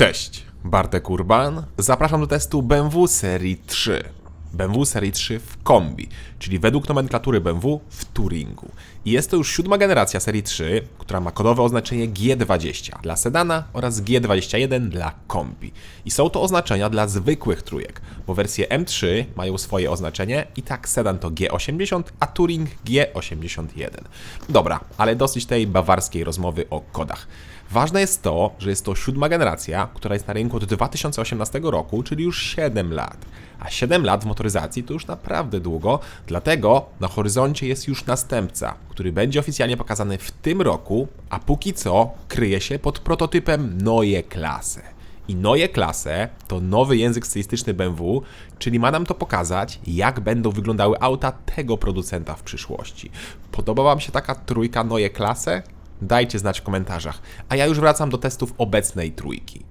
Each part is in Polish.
Cześć, Bartek Urban. Zapraszam do testu BMW serii 3. BMW serii 3 w kombi, czyli według nomenklatury BMW w Touringu. I jest to już siódma generacja serii 3, która ma kodowe oznaczenie G20 dla sedana oraz G21 dla kombi. I są to oznaczenia dla zwykłych trójek, bo wersje M3 mają swoje oznaczenie i tak sedan to G80, a Touring G81. Dobra, ale dosyć tej bawarskiej rozmowy o kodach. Ważne jest to, że jest to siódma generacja, która jest na rynku od 2018 roku, czyli już 7 lat. A 7 lat w motoryzacji to już naprawdę długo, dlatego na horyzoncie jest już następca, który będzie oficjalnie pokazany w tym roku, a póki co kryje się pod prototypem Neue Klasse. I Neue Klasse to nowy język stylistyczny BMW, czyli ma nam to pokazać, jak będą wyglądały auta tego producenta w przyszłości. Podoba Wam się taka trójka Neue Klasse? Dajcie znać w komentarzach. A ja już wracam do testów obecnej trójki.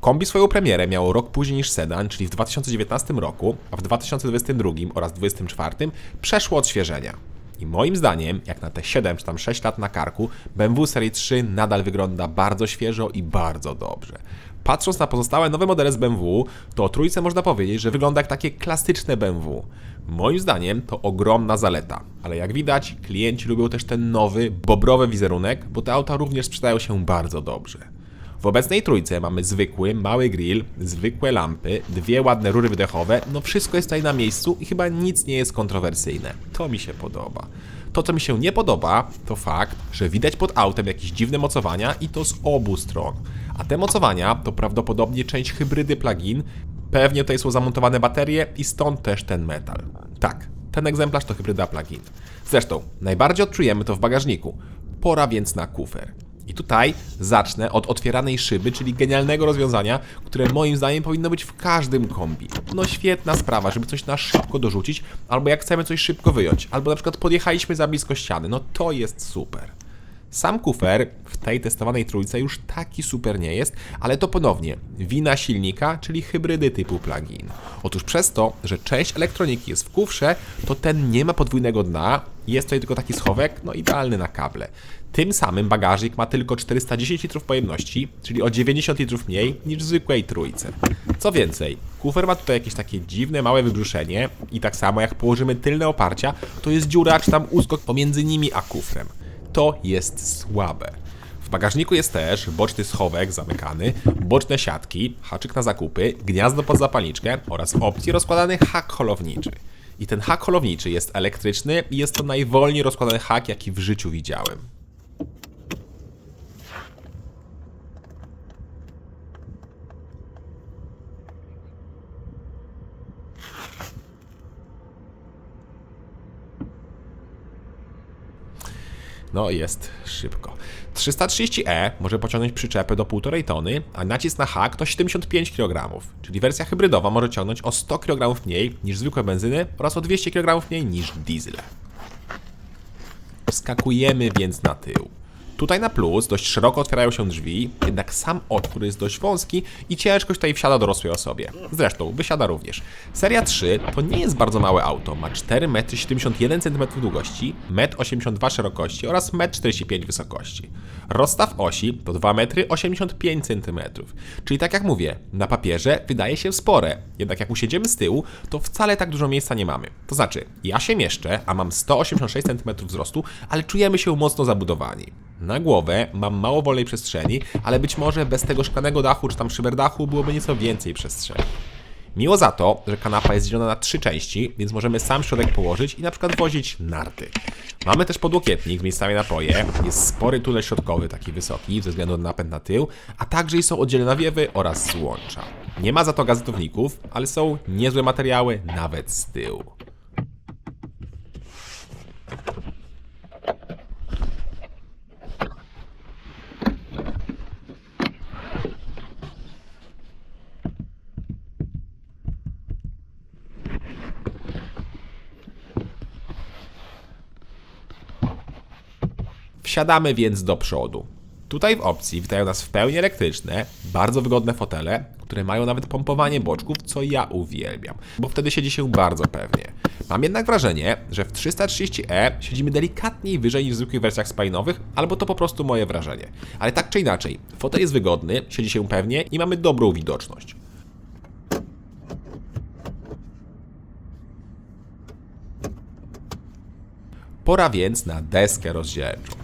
Kombi swoją premierę miało rok później niż sedan, czyli w 2019 roku, a w 2022 oraz 2024 przeszło odświeżenia. I moim zdaniem, jak na te 7 czy tam 6 lat na karku, BMW Serii 3 nadal wygląda bardzo świeżo i bardzo dobrze. Patrząc na pozostałe nowe modele z BMW, to o trójce można powiedzieć, że wygląda jak takie klasyczne BMW. Moim zdaniem to ogromna zaleta, ale jak widać, klienci lubią też ten nowy, bobrowy wizerunek, bo te auta również sprzedają się bardzo dobrze. W obecnej trójce mamy zwykły, mały grill, zwykłe lampy, dwie ładne rury wydechowe, no wszystko jest tutaj na miejscu i chyba nic nie jest kontrowersyjne. To mi się podoba. To, co mi się nie podoba, to fakt, że widać pod autem jakieś dziwne mocowania i to z obu stron. A te mocowania to prawdopodobnie część hybrydy plug-in. Pewnie tutaj są zamontowane baterie i stąd też ten metal. Tak, ten egzemplarz to hybryda plug-in. Zresztą, najbardziej odczujemy to w bagażniku. Pora więc na kufer. I tutaj zacznę od otwieranej szyby, czyli genialnego rozwiązania, które moim zdaniem powinno być w każdym kombi. No świetna sprawa, żeby coś na szybko dorzucić, albo jak chcemy coś szybko wyjąć, albo na przykład podjechaliśmy za blisko ściany, no to jest super. Sam kufer w tej testowanej trójce już taki super nie jest, ale to ponownie wina silnika, czyli hybrydy typu plug-in. Otóż przez to, że część elektroniki jest w kufrze, to ten nie ma podwójnego dna, jest tutaj tylko taki schowek, no idealny na kable. Tym samym bagażnik ma tylko 410 litrów pojemności, czyli o 90 litrów mniej niż w zwykłej trójce. Co więcej, kufer ma tutaj jakieś takie dziwne małe wybrzuszenie i tak samo jak położymy tylne oparcia, to jest dziura czy tam uskok pomiędzy nimi a kufrem. To jest słabe. W bagażniku jest też boczny schowek zamykany, boczne siatki, haczyk na zakupy, gniazdo pod zapalniczkę oraz opcji rozkładany hak holowniczy. I ten hak holowniczy jest elektryczny i jest to najwolniej rozkładany hak, jaki w życiu widziałem. No jest szybko. 330e może pociągnąć przyczepę do 1,5 tony, a nacisk na hak to 75 kg, czyli wersja hybrydowa może ciągnąć o 100 kg mniej niż zwykłe benzyny oraz o 200 kg mniej niż diesle. Wskakujemy więc na tył. Tutaj na plus dość szeroko otwierają się drzwi, jednak sam otwór jest dość wąski i ciężkość tutaj wsiada dorosłej osobie. Zresztą, wysiada również. Seria 3 to nie jest bardzo małe auto, ma 4,71 m długości, 1,82 m szerokości oraz 1,45 m wysokości. Rozstaw osi to 2,85 cm, czyli tak jak mówię, na papierze wydaje się spore, jednak jak usiedzimy z tyłu, to wcale tak dużo miejsca nie mamy. To znaczy, ja się mieszczę, a mam 186 cm wzrostu, ale czujemy się mocno zabudowani. Na głowę mam mało wolnej przestrzeni, ale być może bez tego szklanego dachu czy tam szyberdachu byłoby nieco więcej przestrzeni. Miło za to, że kanapa jest dzielona na trzy części, więc możemy sam środek położyć i na przykład wozić narty. Mamy też podłokietnik z miejscami na poje, jest spory tunel środkowy, taki wysoki, ze względu na napęd na tył, a także są oddzielne nawiewy oraz złącza. Nie ma za to gazetowników, ale są niezłe materiały nawet z tyłu. Wsiadamy więc do przodu. Tutaj w opcji witają nas w pełni elektryczne, bardzo wygodne fotele, które mają nawet pompowanie boczków, co ja uwielbiam, bo wtedy siedzi się bardzo pewnie. Mam jednak wrażenie, że w 330e siedzimy delikatniej wyżej niż w zwykłych wersjach spalinowych, albo to po prostu moje wrażenie. Ale tak czy inaczej, fotel jest wygodny, siedzi się pewnie i mamy dobrą widoczność. Pora więc na deskę rozdzielczą.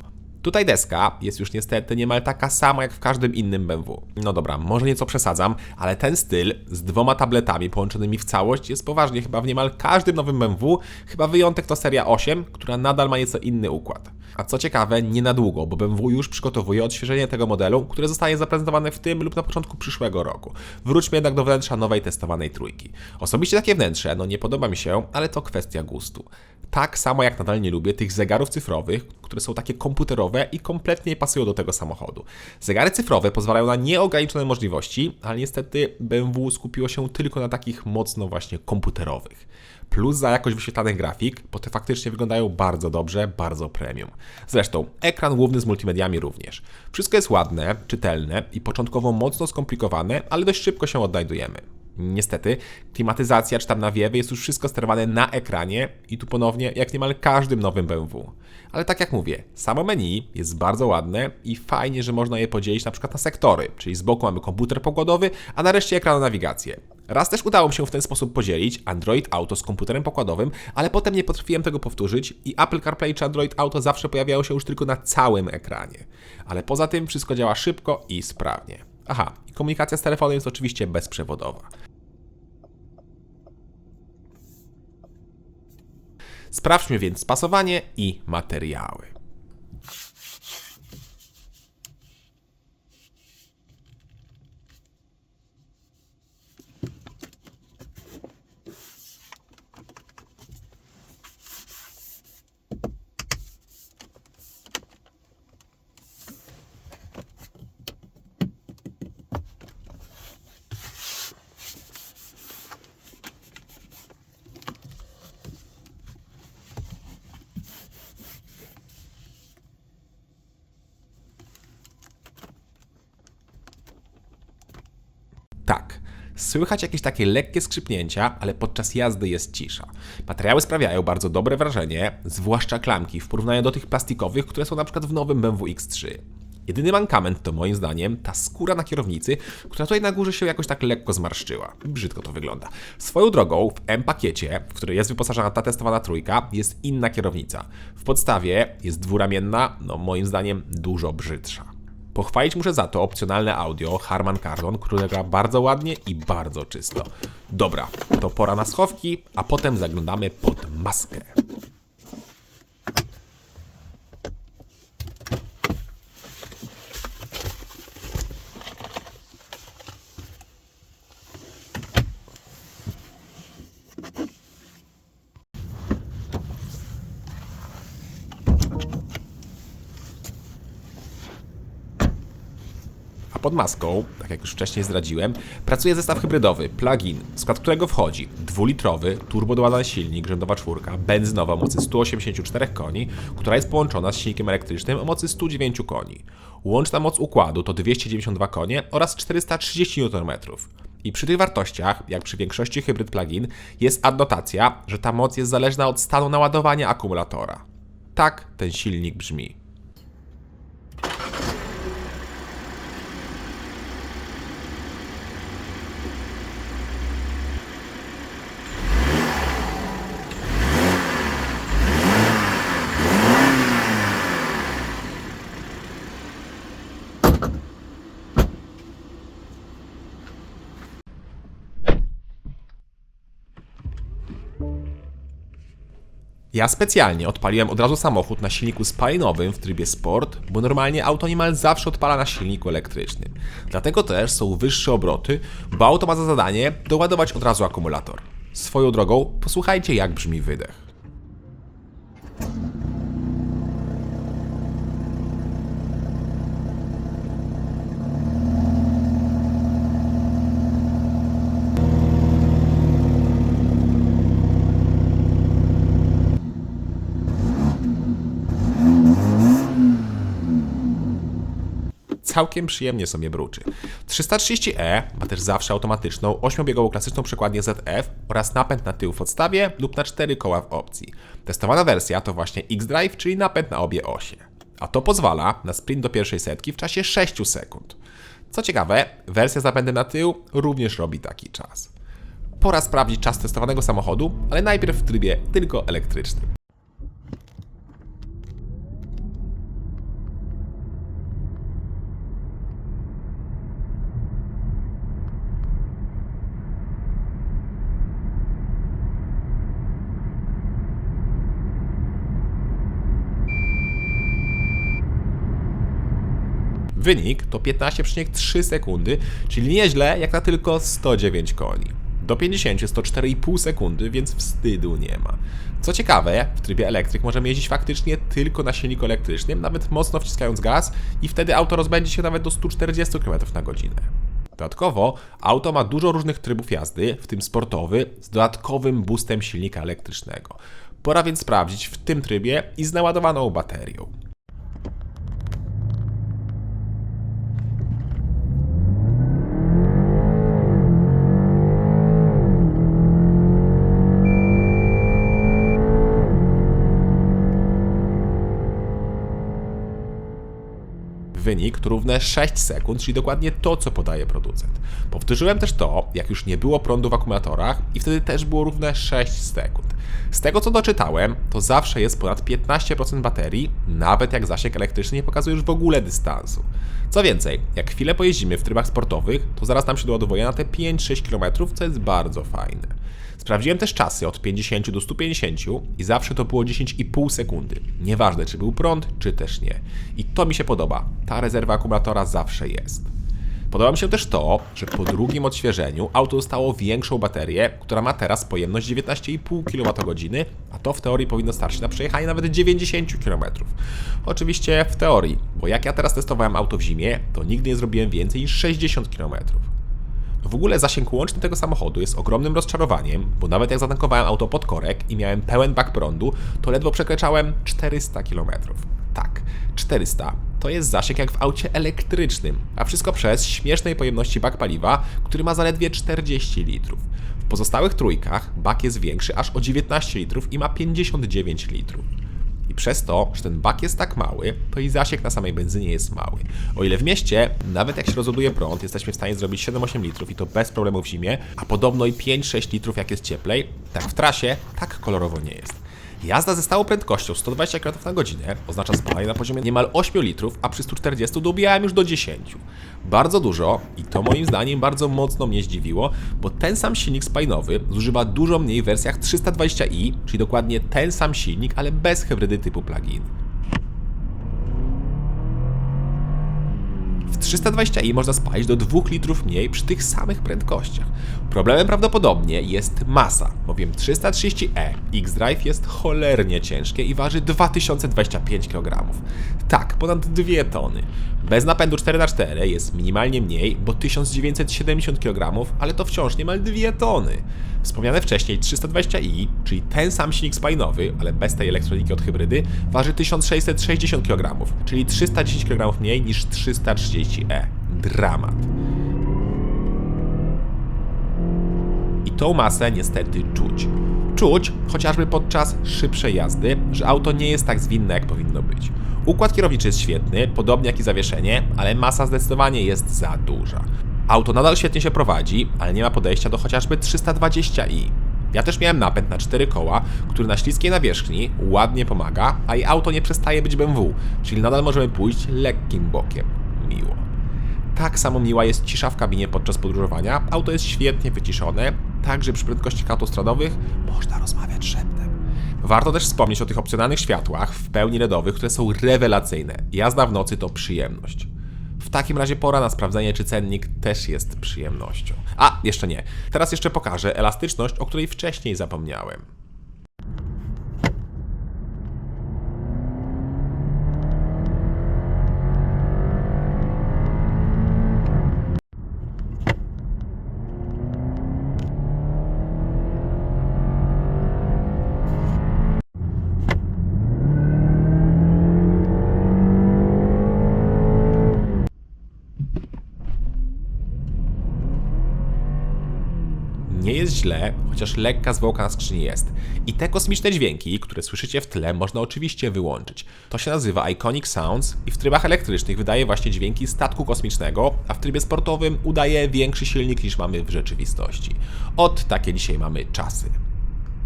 Tutaj deska jest już niestety niemal taka sama jak w każdym innym BMW. No dobra, może nieco przesadzam, ale ten styl z dwoma tabletami połączonymi w całość jest poważnie chyba w niemal każdym nowym BMW, chyba wyjątek to seria 8, która nadal ma nieco inny układ. A co ciekawe, nie na długo, bo BMW już przygotowuje odświeżenie tego modelu, które zostanie zaprezentowane w tym lub na początku przyszłego roku. Wróćmy jednak do wnętrza nowej testowanej trójki. Osobiście takie wnętrze, no nie podoba mi się, ale to kwestia gustu. Tak samo jak nadal nie lubię tych zegarów cyfrowych, które są takie komputerowe i kompletnie nie pasują do tego samochodu. Zegary cyfrowe pozwalają na nieograniczone możliwości, ale niestety BMW skupiło się tylko na takich mocno właśnie komputerowych. Plus za jakość wyświetlanych grafik, bo te faktycznie wyglądają bardzo dobrze, bardzo premium. Zresztą, ekran główny z multimediami również. Wszystko jest ładne, czytelne i początkowo mocno skomplikowane, ale dość szybko się odnajdujemy. Niestety, klimatyzacja czy tam nawiewy jest już wszystko sterowane na ekranie i tu ponownie jak niemal każdym nowym BMW. Ale tak jak mówię, samo menu jest bardzo ładne i fajnie, że można je podzielić na przykład na sektory, czyli z boku mamy komputer pokładowy, a na reszcie ekranu nawigację. Raz też udało mi się w ten sposób podzielić Android Auto z komputerem pokładowym, ale potem nie potrafiłem tego powtórzyć i Apple CarPlay czy Android Auto zawsze pojawiało się już tylko na całym ekranie. Ale poza tym wszystko działa szybko i sprawnie. Aha, i komunikacja z telefonem jest oczywiście bezprzewodowa. Sprawdźmy więc spasowanie i materiały. Tak, słychać jakieś takie lekkie skrzypnięcia, ale podczas jazdy jest cisza. Materiały sprawiają bardzo dobre wrażenie, zwłaszcza klamki w porównaniu do tych plastikowych, które są na przykład w nowym BMW X3. Jedyny mankament to moim zdaniem ta skóra na kierownicy, która tutaj na górze się jakoś tak lekko zmarszczyła. Brzydko to wygląda. Swoją drogą w M-pakiecie, w który jest wyposażona ta testowana trójka, jest inna kierownica. W podstawie jest dwuramienna, no moim zdaniem dużo brzydsza. Pochwalić muszę za to opcjonalne audio Harman Kardon, które gra bardzo ładnie i bardzo czysto. Dobra, to pora na schowki, a potem zaglądamy pod maskę. A pod maską, tak jak już wcześniej zdradziłem, pracuje zestaw hybrydowy, plug-in, w skład którego wchodzi dwulitrowy, turbodoładany silnik, rzędowa czwórka, benzynowa o mocy 184 koni, która jest połączona z silnikiem elektrycznym o mocy 109 koni. Łączna moc układu to 292 konie oraz 430 Nm. I przy tych wartościach, jak przy większości hybryd plug-in, jest adnotacja, że ta moc jest zależna od stanu naładowania akumulatora. Tak ten silnik brzmi. Ja specjalnie odpaliłem od razu samochód na silniku spalinowym w trybie sport, bo normalnie auto niemal zawsze odpala na silniku elektrycznym. Dlatego też są wyższe obroty, bo auto ma za zadanie doładować od razu akumulator. Swoją drogą, posłuchajcie jak brzmi wydech. Całkiem przyjemnie sobie bruczy. 330e ma też zawsze automatyczną 8-biegową klasyczną przekładnię ZF oraz napęd na tył w podstawie lub na 4 koła w opcji. Testowana wersja to właśnie X-Drive, czyli napęd na obie osie. A to pozwala na sprint do pierwszej setki w czasie 6 sekund. Co ciekawe, wersja z napędem na tył również robi taki czas. Pora sprawdzić czas testowanego samochodu, ale najpierw w trybie tylko elektrycznym. Wynik to 15,3 sekundy, czyli nieźle jak na tylko 109 koni. Do 50 jest to 4,5 sekundy, więc wstydu nie ma. Co ciekawe, w trybie elektryk możemy jeździć faktycznie tylko na silniku elektrycznym, nawet mocno wciskając gaz i wtedy auto rozbędzie się nawet do 140 km na godzinę. Dodatkowo auto ma dużo różnych trybów jazdy, w tym sportowy, z dodatkowym boostem silnika elektrycznego. Pora więc sprawdzić w tym trybie i z naładowaną baterią. Wynik to równe 6 sekund, czyli dokładnie to, co podaje producent. Powtórzyłem też to, jak już nie było prądu w akumulatorach i wtedy też było równe 6 sekund. Z tego co doczytałem, to zawsze jest ponad 15% baterii, nawet jak zasięg elektryczny nie pokazuje już w ogóle dystansu. Co więcej, jak chwilę pojeździmy w trybach sportowych, to zaraz nam się doładowuje na te 5-6 km, co jest bardzo fajne. Sprawdziłem też czasy od 50 do 150 i zawsze to było 10,5 sekundy. Nieważne, czy był prąd, czy też nie. I to mi się podoba. Ta rezerwa akumulatora zawsze jest. Podoba mi się też to, że po drugim odświeżeniu auto dostało większą baterię, która ma teraz pojemność 19,5 kWh, a to w teorii powinno starczyć na przejechanie nawet 90 km. Oczywiście w teorii, bo jak ja teraz testowałem auto w zimie, to nigdy nie zrobiłem więcej niż 60 km. W ogóle zasięg łączny tego samochodu jest ogromnym rozczarowaniem, bo nawet jak zatankowałem auto pod korek i miałem pełen bak prądu, to ledwo przekraczałem 400 km. Tak, 400 to jest zasięg jak w aucie elektrycznym, a wszystko przez śmiesznej pojemności bak paliwa, który ma zaledwie 40 litrów. W pozostałych trójkach bak jest większy aż o 19 litrów i ma 59 litrów. I przez to, że ten bak jest tak mały, to i zasięg na samej benzynie jest mały. O ile w mieście, nawet jak się rozładuje prąd, jesteśmy w stanie zrobić 7-8 litrów i to bez problemu w zimie, a podobno i 5-6 litrów jak jest cieplej, tak w trasie tak kolorowo nie jest. Jazda ze stałą prędkością 120 km na godzinę oznacza spalanie na poziomie niemal 8 litrów, a przy 140 dobijałem już do 10. Bardzo dużo i to moim zdaniem bardzo mocno mnie zdziwiło, bo ten sam silnik spalinowy zużywa dużo mniej w wersjach 320i, czyli dokładnie ten sam silnik, ale bez hybrydy typu plug-in. 320i można spalić do 2 litrów mniej przy tych samych prędkościach. Problemem prawdopodobnie jest masa, bowiem 330e X-Drive jest cholernie ciężkie i waży 2025 kg. Tak, ponad 2 tony. Bez napędu 4x4 jest minimalnie mniej, bo 1970 kg, ale to wciąż niemal 2 tony. Wspomniane wcześniej 320i, czyli ten sam silnik spalinowy, ale bez tej elektroniki od hybrydy, waży 1660 kg, czyli 310 kg mniej niż 330e. Dramat. I tą masę niestety czuć. Czuć, chociażby podczas szybszej jazdy, że auto nie jest tak zwinne, jak powinno być. Układ kierowniczy jest świetny, podobnie jak i zawieszenie, ale masa zdecydowanie jest za duża. Auto nadal świetnie się prowadzi, ale nie ma podejścia do chociażby 320i. Ja też miałem napęd na 4 koła, który na śliskiej nawierzchni ładnie pomaga, a i auto nie przestaje być BMW, czyli nadal możemy pójść lekkim bokiem. Miło. Tak samo miła jest cisza w kabinie podczas podróżowania. Auto jest świetnie wyciszone, także przy prędkościach autostradowych można rozmawiać szeptem. Warto też wspomnieć o tych opcjonalnych światłach w pełni LEDowych, które są rewelacyjne. Jazda w nocy to przyjemność. W takim razie pora na sprawdzenie, czy cennik też jest przyjemnością. A, jeszcze nie. Teraz jeszcze pokażę elastyczność, o której wcześniej zapomniałem. Chociaż lekka zwłoka na skrzyni jest. I te kosmiczne dźwięki, które słyszycie w tle, można oczywiście wyłączyć. To się nazywa Iconic Sounds i w trybach elektrycznych wydaje właśnie dźwięki statku kosmicznego, a w trybie sportowym udaje większy silnik niż mamy w rzeczywistości. Od takie dzisiaj mamy czasy.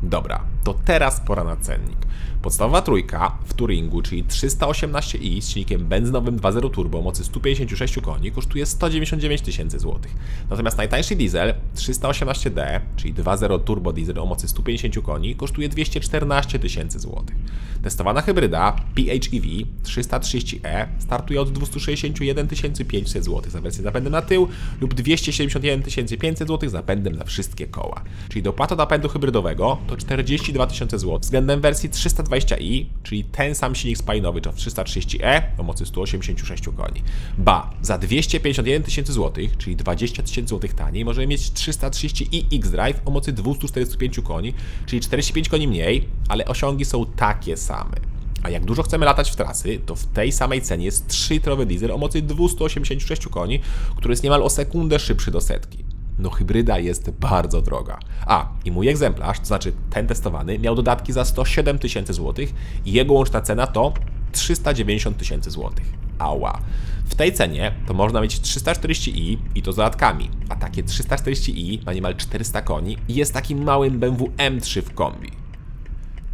Dobra, to teraz pora na cennik. Podstawowa trójka w Touringu, czyli 318i z silnikiem benzynowym 2.0 turbo o mocy 156 koni kosztuje 199 tysięcy złotych. Natomiast najtańszy diesel 318d, czyli 2.0 turbo diesel o mocy 150 koni kosztuje 214 tysięcy złotych. Testowana hybryda PHEV 330e startuje od 261 500 zł za wersję z napędem na tył lub 271 500 zł z napędem na wszystkie koła. Czyli dopłata do napędu hybrydowego to 40 2000 zł względem wersji 320i, czyli ten sam silnik spalinowy, czy 330e o mocy 186 koni. Ba, za 251 tysięcy złotych, czyli 20 tysięcy złotych taniej, możemy mieć 330i X-Drive o mocy 245 koni, czyli 45 koni mniej, ale osiągi są takie same. A jak dużo chcemy latać w trasy, to w tej samej cenie jest 3-litrowy diesel o mocy 286 koni, który jest niemal o sekundę szybszy do setki. No hybryda jest bardzo droga. A, i mój egzemplarz, to znaczy ten testowany, miał dodatki za 107 tysięcy złotych i jego łączna cena to 390 tysięcy złotych. Ała. W tej cenie to można mieć 340i i to z dodatkami, a takie 340i ma niemal 400 koni i jest takim małym BMW M3 w kombi.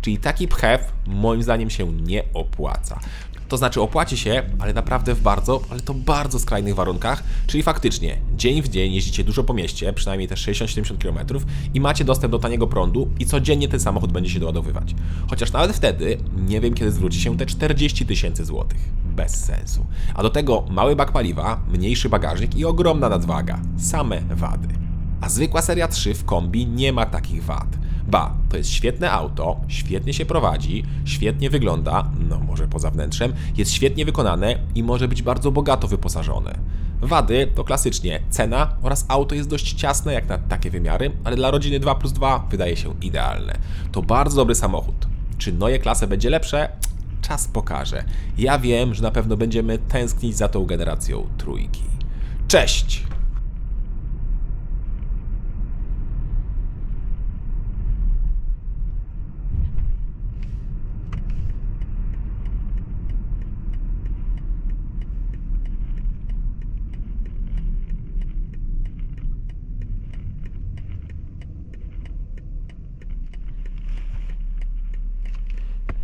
Czyli taki pchew moim zdaniem się nie opłaca. To znaczy opłaci się, ale naprawdę w bardzo, ale to bardzo skrajnych warunkach, czyli faktycznie dzień w dzień jeździcie dużo po mieście, przynajmniej te 60-70 km i macie dostęp do taniego prądu i codziennie ten samochód będzie się doładowywać. Chociaż nawet wtedy nie wiem kiedy zwróci się te 40 tysięcy złotych. Bez sensu. A do tego mały bak paliwa, mniejszy bagażnik i ogromna nadwaga. Same wady. A zwykła seria 3 w kombi nie ma takich wad. Ba, to jest świetne auto, świetnie się prowadzi, świetnie wygląda, no może poza wnętrzem, jest świetnie wykonane i może być bardzo bogato wyposażone. Wady to klasycznie cena oraz auto jest dość ciasne jak na takie wymiary, ale dla rodziny 2 plus 2 wydaje się idealne. To bardzo dobry samochód. Czy Neue klasę będzie lepsze? Czas pokaże. Ja wiem, że na pewno będziemy tęsknić za tą generacją trójki. Cześć!